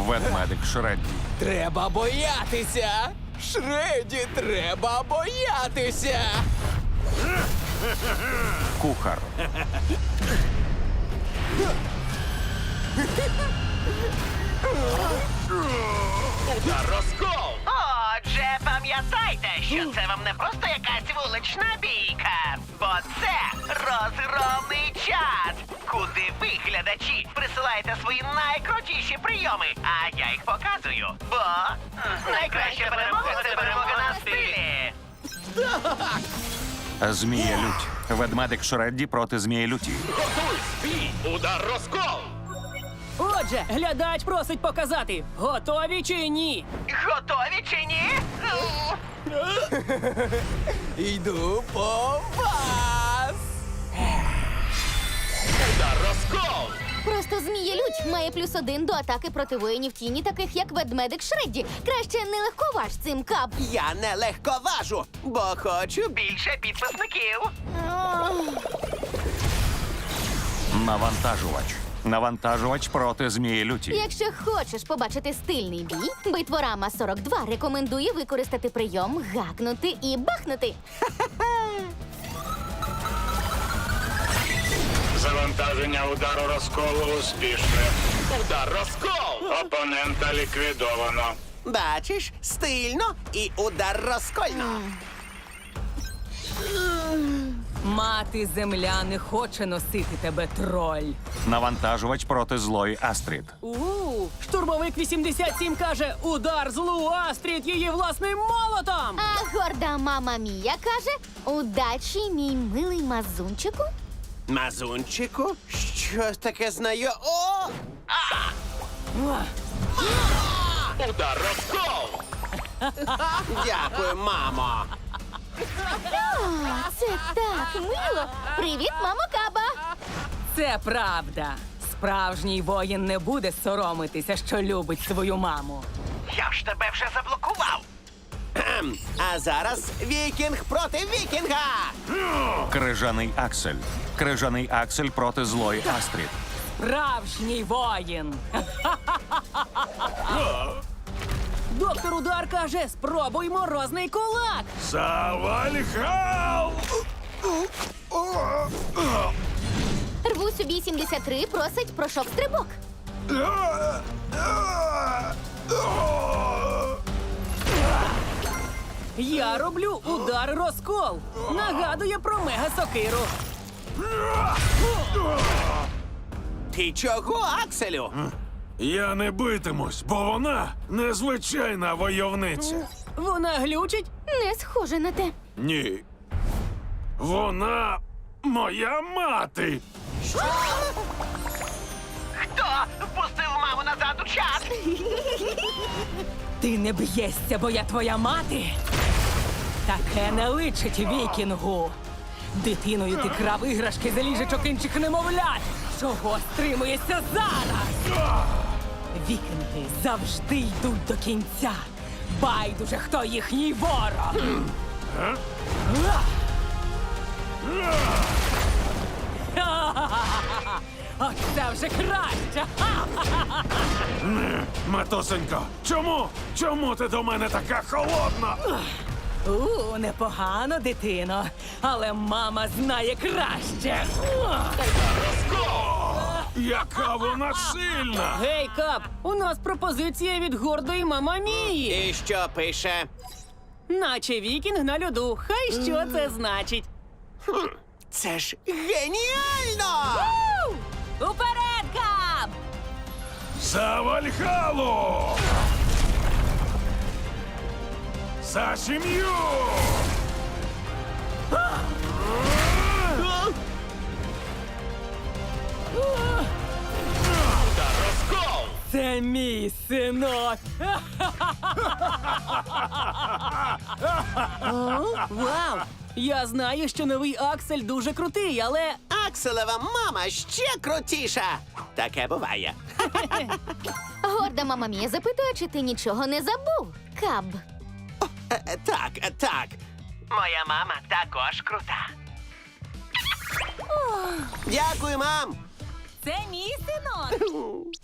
Ведмедик Шредді. Треба боятися! Шреді, треба боятися! Кухар. Розкол! Отже, пам'ятайте, що це вам не просто якась вулична бійка, бо це розгромний чат, куди ви, глядачі, присилаєте свої найкрутіші прийоми, а я їх показую. Бо найкраща перемога це перемога на стилі. Змія лють. Ведмедик Шредді проти змії люті. Готуй! Бій! Удар розкол! Отже, глядач просить показати, готові чи ні. Готові чи ні? Йду по вас! Удар розкол! Просто змія лють має плюс один до атаки проти воїнів тіні, таких як ведмедик Шредді. Краще не легковаж цим кап. Я не легковажу, бо хочу Більше підписників. Навантажувач. Навантажувач проти змії люті. Якщо хочеш побачити стильний бій, битворама 42 рекомендує використати прийом гакнути і бахнути. Завантаження удару розколу успішне. Удар розкол! Опонента ліквідовано. Бачиш, стильно і удар розкольно. Мати земля не хоче носити тебе, троль. Навантажувач проти злої Астрід. У штурмовик 87 каже: удар злу Астрід її власним молотом. А горда мама Мія каже: удачі, мій милий мазунчику. Мазунчику, щось таке знаю. О! Удар розкол! Дякую, мамо. Це так мило. Привіт, мамо Каба. Це правда. Справжній воїн не буде соромитися, що любить свою маму. Я ж тебе вже заблокував. А зараз вікінг проти вікінга. Крижаний Аксель. Крижаний Аксель проти злої Астрід. Справжній воїн. Доктор Удар каже: спробуй морозний кулак. Завальхал! Рву собі 73 просить про шок-стрибок. Я роблю удар розкол. Нагадує про мега-сокиру. Ти чого, Акселю? Я не битимусь, бо вона незвичайна войовниця. Вона глючить. Не схоже на те. Ні. Вона моя мати. Хто впустив маму назад у чат? Ти не б'єшся, бо я твоя мати. Таке не личить вікінгу. Дитиною ти крав іграшки за ліжечок інших немовлят. Чого стримуєшся зараз? Вікінги завжди йдуть до кінця. Байдуже, хто їхній ворог. Оце вже краще. Матусенько, чому? Чому ти до мене така холодна? У, непогано, дитино, але мама знає краще. Яка вона сильна! Гей, кап, у нас пропозиція від гордої мамамії. І що пише? Наче вікінг на льоду. Хай що це значить. Це ж геніально! Уперед, кап! За Вальхалу! За сім'ю! Удар розкол! Це мій синок. Вау! Я знаю, що новий Аксель дуже крутий, але Акселева мама ще крутіша. Таке буває. Горда мама Мія запитує, чи ти нічого не забув. Каб. Е, Так, е, так. Моя мама також крута. Дякую, мам. це мій синок.